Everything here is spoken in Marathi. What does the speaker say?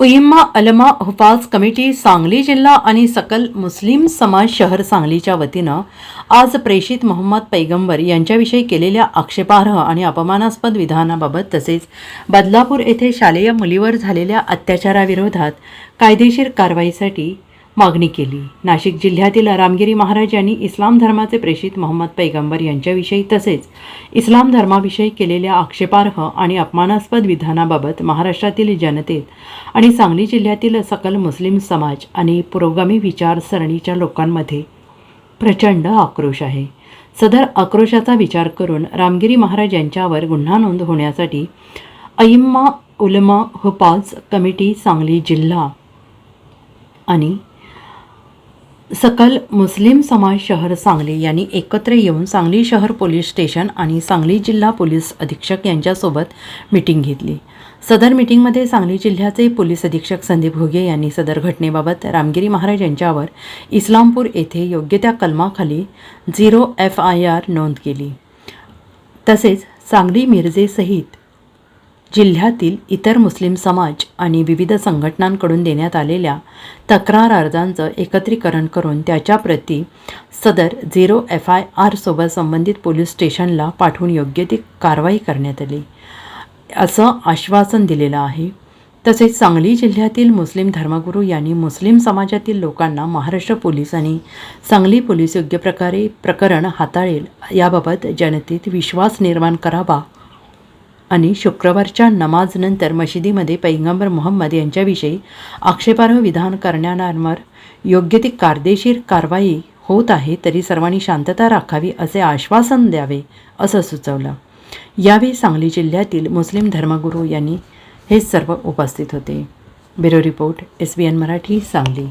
उइम्मा अलमा हुफाज कमिटी सांगली जिल्हा आणि सकल मुस्लिम समाज शहर सांगलीच्या वतीनं आज प्रेषित मोहम्मद पैगंबर यांच्याविषयी केलेल्या आक्षेपार्ह आणि अपमानास्पद विधानाबाबत तसेच बदलापूर येथे शालेय मुलीवर झालेल्या अत्याचाराविरोधात कायदेशीर कारवाईसाठी मागणी केली. नाशिक जिल्ह्यातील रामगिरी महाराज यांनी इस्लाम धर्माचे प्रेषित मोहम्मद पैगंबर यांच्याविषयी तसेच इस्लाम धर्माविषयी केलेल्या आक्षेपार्ह आणि अपमानास्पद विधानाबाबत महाराष्ट्रातील जनतेत आणि सांगली जिल्ह्यातील सकल मुस्लिम समाज आणि पुरोगामी विचारसरणीच्या लोकांमध्ये प्रचंड आक्रोश आहे. सदर आक्रोशाचा विचार करून रामगिरी महाराज यांच्यावर गुन्हा नोंद होण्यासाठी अय्यम्मा उलमा हुपाज कमिटी सांगली जिल्हा आणि सकल मुस्लिम समाज शहर सांगली यांनी एकत्र येऊन सांगली शहर पोलीस स्टेशन आणि सांगली जिल्हा पोलीस अधीक्षक यांच्यासोबत मिटिंग घेतली. सदर मिटिंगमध्ये सांगली जिल्ह्याचे पोलीस अधीक्षक संदीप घुगे यांनी सदर घटनेबाबत रामगिरी महाराज यांच्यावर इस्लामपूर येथे योग्य त्या कलमाखाली झिरो एफ आय आर नोंद केली. तसेच सांगली मिरजेसहित जिल्ह्यातील इतर मुस्लिम समाज आणि विविध संघटनांकडून देण्यात आलेल्या तक्रार अर्जांचं एकत्रीकरण करून त्याच्या प्रती सदर झिरो एफ आय आरसोबत संबंधित पोलीस स्टेशनला पाठवून योग्य ती कारवाई करण्यात आली. असं आश्वासन दिलेलं आहे. तसेच सांगली जिल्ह्यातील मुस्लिम धर्मगुरू यांनी मुस्लिम समाजातील लोकांना महाराष्ट्र पोलीस आणि सांगली पोलीस योग्य प्रकारे प्रकरण हाताळेल याबाबत जनतेत विश्वास निर्माण करावा आणि शुक्रवारच्या नमाजनंतर मशिदीमध्ये पैगंबर मोहम्मद यांच्याविषयी आक्षेपार्ह विधान करणाऱ्यांवर योग्य ती कायदेशीर कारवाई होत आहे तरी सर्वांनी शांतता राखावी असे आश्वासन द्यावे असं सुचवलं. यावेळी सांगली जिल्ह्यातील मुस्लिम धर्मगुरू यांनी हे सर्व उपस्थित होते. Bureau report S B N Marathi Sangli.